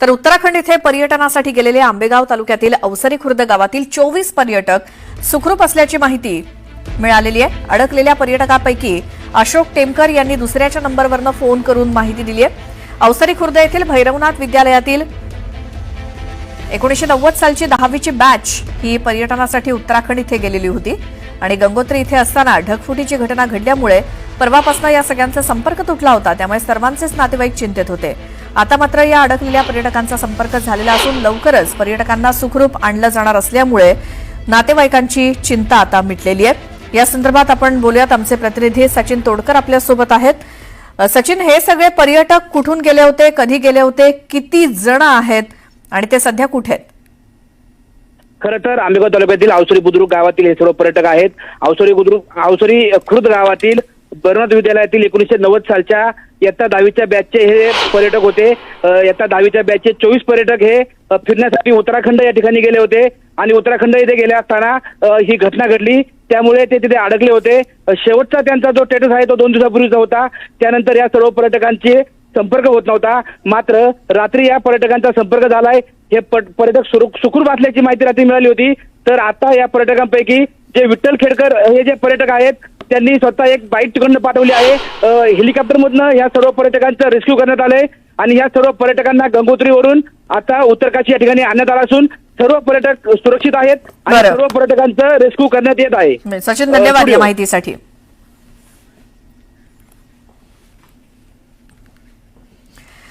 तर उत्तराखंड इथे पर्यटनासाठी गेलेले आंबेगाव तालुक्यातील अवसरी खुर्द गावातील चोवीस पर्यटक सुखरूप असल्याची माहिती मिळालेली आहे. अडकलेल्या पर्यटकापैकी अशोक टेमकर यांनी दुसऱ्याच्या नंबरवरनं फोन करून माहिती दिली आहे. अवसरी खुर्द येथील भैरवनाथ विद्यालयातील एकोणीशे नव्वद सालची दहावीची बॅच ही पर्यटनासाठी उत्तराखंड इथे गेलेली होती. आणि गंगोत्री इथे असताना ढगफुटीची घटना घडल्यामुळे परवापासून या सगळ्यांचा संपर्क तुटला होता. त्यामुळे सर्वांचेच नातेवाईक चिंतेत होते. आता मात्र या अडकलेल्या पर्यटकांचा संपर्क झालेला असून लवकरच पर्यटकांना सुखरूप आणलं जाणार असल्यामुळे नातेवाईकांची चिंता आता मिटलेली आहे. या संदर्भात आपण बोलूयात. आमचे प्रतिनिधी सचिन तोडकर आपल्यासोबत आहेत. सचिन हे सगळे पर्यटक कुठून गेले होते? कधी गेले होते? किती जण आहेत? आणि ते सध्या कुठे आहेत? खरं तर आंबेगाव तालुक्यातील अवसरी बुद्रुक गावातील हे सर्व पर्यटक आहेत. अवसरी बुद्रुक अवसरी खुर्द गावातील बर्नाथ विद्यालयातील एकोणीसशे नव्वद सालच्या इयत्ता दहावीच्या बॅचचे हे पर्यटक होते. इयत्ता दहावीच्या बॅचचे चोवीस पर्यटक हे फिरण्यासाठी उत्तराखंड या ठिकाणी गेले होते. आणि उत्तराखंड इथे गेले असताना ही घटना घडली. त्यामुळे ते तिथे अडकले होते. शेवटचा त्यांचा जो स्टेटस आहे तो दोन दिवसापूर्वीचा होता. त्यानंतर या सर्व पर्यटकांचे संपर्क होत नव्हता. मात्र रात्री या पर्यटकांचा संपर्क झालाय. हे पर्यटक सुखरूप असल्याची माहिती रात्री मिळाली होती. तर आता या पर्यटकांपैकी जे विठ्ठल खेडकर हे जे पर्यटक आहेत त्यांनी स्वतः एक बाईक तिकडनं पाठवली आहे हेलिकॉप्टरमधनं या सर्व पर्यटकांचं रेस्क्यू करण्यात आलंय आणि या सर्व पर्यटकांना गंगोत्रीवरून आता उत्तरकाशी या ठिकाणी आणण्यात आलं असून सर्व पर्यटक सुरक्षित आहेत आणि. सर्व पर्यटकांचं रेस्क्यू करण्यात येत आहे सचिन धन्यवाद या. माहितीसाठी